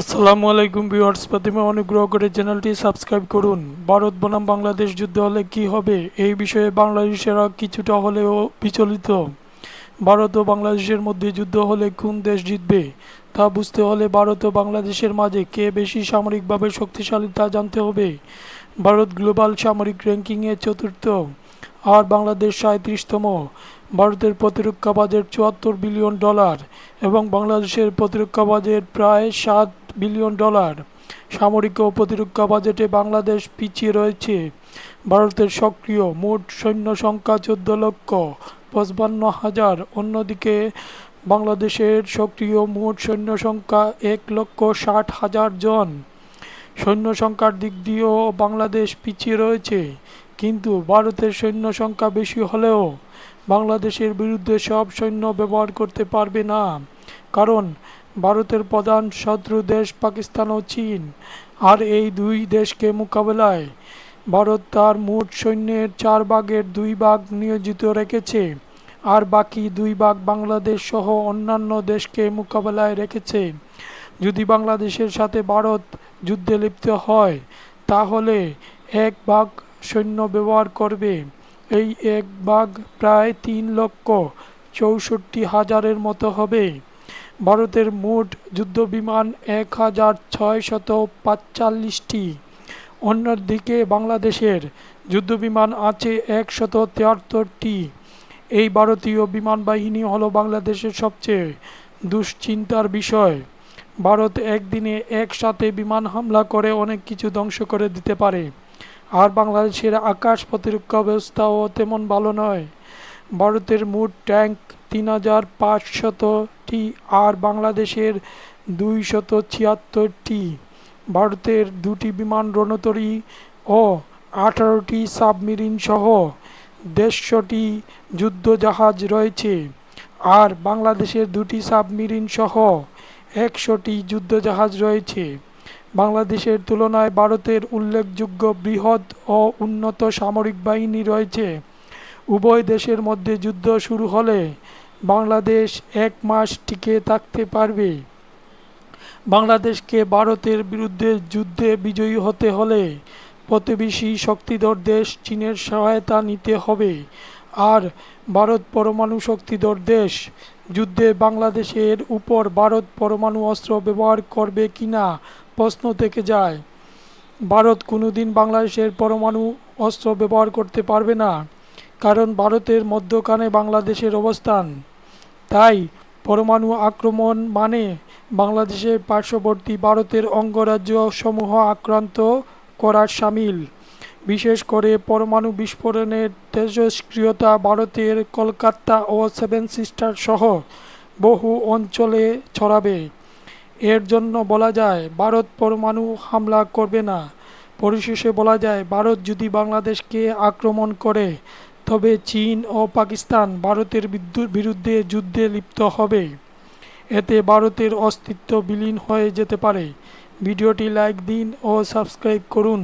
আসসালামু আলাইকুম ভিউয়ার্স প্রথমে অনুগ্রহ করে চ্যানেলটি সাবস্ক্রাইব করুন। ভারত বনাম বাংলাদেশ যুদ্ধ হলে কি হবে? এই বিষয়ে বাংলাদেশেরা কিছুটা হলেও বিচলিত। ভারত ও বাংলাদেশের মধ্যে যুদ্ধ হলে কোন দেশ জিতবে? তা বুঝতে হলে ভারত ও বাংলাদেশের মাঝে কে বেশি সামরিকভাবে শক্তিশালী তা জানতে হবে। ভারত গ্লোবাল সামরিক র্যাঙ্কিংয়ে চতুর্থ। আর বাংলাদেশ সাঁত্রিশতম ভারতের প্রতিরক্ষা বাজেট চুয়াত্তর বিলিয়ন ডলার এবং বাংলাদেশের প্রতিরক্ষা বাজেট প্রায় সাত বিলিয়ন ডলার। সামরিক ও প্রতিরক্ষা বাজেটে বাংলাদেশ পিছিয়ে রয়েছে। ভারতের সক্রিয় মোট সৈন্য সংখ্যা চোদ্দ লক্ষ পঁচপান্ন হাজার। অন্যদিকে বাংলাদেশের সক্রিয় মোট সৈন্য সংখ্যা এক লক্ষ ষাট হাজার জন। সৈন্য সংখ্যার দিক দিয়েও বাংলাদেশ পিছিয়ে রয়েছে। কিন্তু ভারতের সৈন্য সংখ্যা বেশি হলেও বাংলাদেশের বিরুদ্ধে সব সৈন্য ব্যবহার করতে পারবে না। কারণ ভারতের প্রধান শত্রু দেশ পাকিস্তান ও চীন। আর এই দুই দেশকে মোকাবেলায় ভারত তার মোট সৈন্যের চার ভাগের দুই ভাগ নিয়োজিত রেখেছে, আর বাকি দুই ভাগ বাংলাদেশ সহ অন্যান্য দেশকে মোকাবেলায় রেখেছে। যদি বাংলাদেশের সাথে ভারত যুদ্ধে লিপ্ত হয়, তাহলে এক ভাগ সৈন্য ব্যবহার করবে। এই এক ভাগ প্রায় তিন লক্ষ চৌষট্টি হাজারের মতো হবে। ভারতের মোট যুদ্ধবিমান এক হাজার ছয়শত পাঁচচল্লিশটি। অন্যদিকে বাংলাদেশের যুদ্ধবিমান আছে একশত তিয়াত্তরটি। এই ভারতীয় বিমান বাহিনী হলো বাংলাদেশের সবচেয়ে দুশ্চিন্তার বিষয়। ভারত একদিনে একসাথে বিমান হামলা করে অনেক কিছু ধ্বংস করে দিতে পারে। আর বাংলাদেশের আকাশ প্রতিরক্ষা ব্যবস্থাও তেমন ভালো নয়। ভারতের মোট ট্যাঙ্ক তিন হাজার পাঁচশতটি আর বাংলাদেশের দুইশত ছিয়াত্তরটি ভারতের দুটি বিমান রণতরী ও আঠারোটি সাবমেরিন সহ দেড়শোটি যুদ্ধজাহাজ রয়েছে। আর বাংলাদেশের দুটি সাবমেরিন সহ একশোটি যুদ্ধজাহাজ রয়েছে। বাংলাদেশের তুলনায় ভারতের উল্লেখযোগ্য বৃহৎ ও উন্নত সামরিক বাহিনী রয়েছে। উভয় দেশের মধ্যে যুদ্ধ শুরু হলে বাংলাদেশ এক মাস টিকে থাকতে পারবে। বাংলাদেশকে ভারতের বিরুদ্ধে যুদ্ধে বিজয়ী হতে হলে প্রতিবেশী শক্তিধর দেশ চীনের সহায়তা নিতে হবে। আর ভারত পরমাণু শক্তিধর দেশ যুদ্ধে বাংলাদেশের উপর ভারত পরমাণু অস্ত্র ব্যবহার করবে কিনা প্রশ্ন থেকে যায়। ভারত কোনোদিন বাংলাদেশের পরমাণু অস্ত্র ব্যবহার করতে পারবে না। কারণ ভারতের মধ্যখানে বাংলাদেশের অবস্থান। তাই পরমাণু আক্রমণ মানে বাংলাদেশের পার্শ্ববর্তী ভারতের অঙ্গরাজ্য সমূহ আক্রান্ত করার সামিল। বিশেষ করে পরমাণু বিস্ফোরণের তেজস্ক্রিয়তা ভারতের কলকাতা ও সেভেন সিস্টার সহ বহু অঞ্চলে ছড়াবে। এর জন্য বলা যায়, ভারত পরমাণু হামলা করবে না। পরিশেষে বলা যায়, ভারত যদি বাংলাদেশকে আক্রমণ করে তবে চীন ও পাকিস্তান ভারতের বিরুদ্ধে যুদ্ধে লিপ্ত হবে। এতে ভারতের অস্তিত্ব বিলীন হয়ে যেতে পারে। ভিডিওটি লাইক দিন ও সাবস্ক্রাইব করুন।